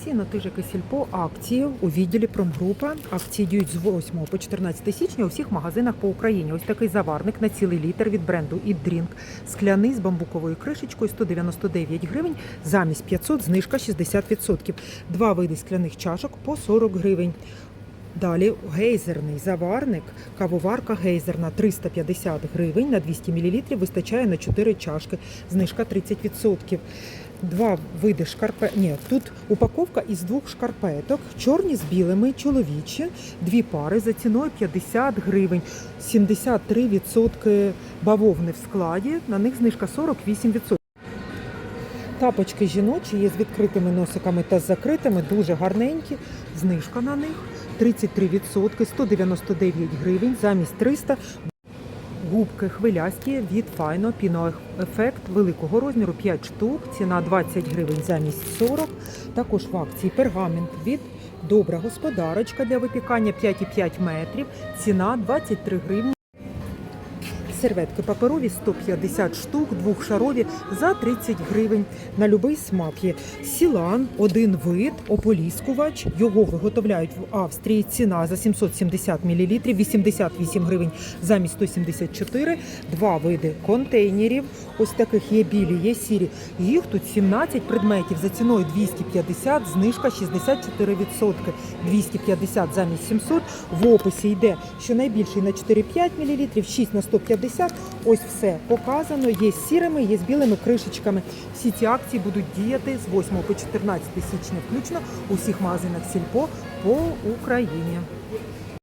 акції на тижики сільпо акції у відділі промгрупа. Акції діють з 8 по 14 січня у всіх магазинах по Україні. Ось такий заварник на цілий літр від бренду «Іддрінк». Скляний з бамбуковою кришечкою 199 гривень, замість 500 знижка 60%. Два види скляних чашок по 40 гривень. Далі гейзерний заварник, кавоварка гейзерна 350 гривень на 200 мл вистачає на 4 чашки, знижка 30%. Два види шкарпет. Ні, тут упаковка із двох шкарпеток, чорні з білими, чоловічі, дві пари за ціною 50 гривень, 73% бавовни в складі, на них знижка 48%. Тапочки жіночі є з відкритими носиками та з закритими, дуже гарненькі. Знижка на них 33%, 199 гривень, замість 300. Губки хвилясті від Файно Піно Ефект великого розміру 5 штук, ціна 20 гривень замість 40. Також в акції пергамент від Добра господарочка для випікання 5,5 метрів, ціна 23 гривні. Серветки паперові 150 штук, двохшарові за 30 гривень. На будь-який смак є. Сілан, один вид, ополіскувач. Його виготовляють в Австрії. Ціна за 770 мл, 88 гривень замість 174. Два види контейнерів. Ось таких є білі, є сірі. Їх тут 17 предметів за ціною 250, знижка 64%. 250 замість 700. В описі йде, що найбільший на 4-5 мл, 6 на 150. Ось все показано. Є з сірими, є з білими кришечками. Всі ці акції будуть діяти з 8 по 14 січня включно у всіх магазинах Сільпо по Україні.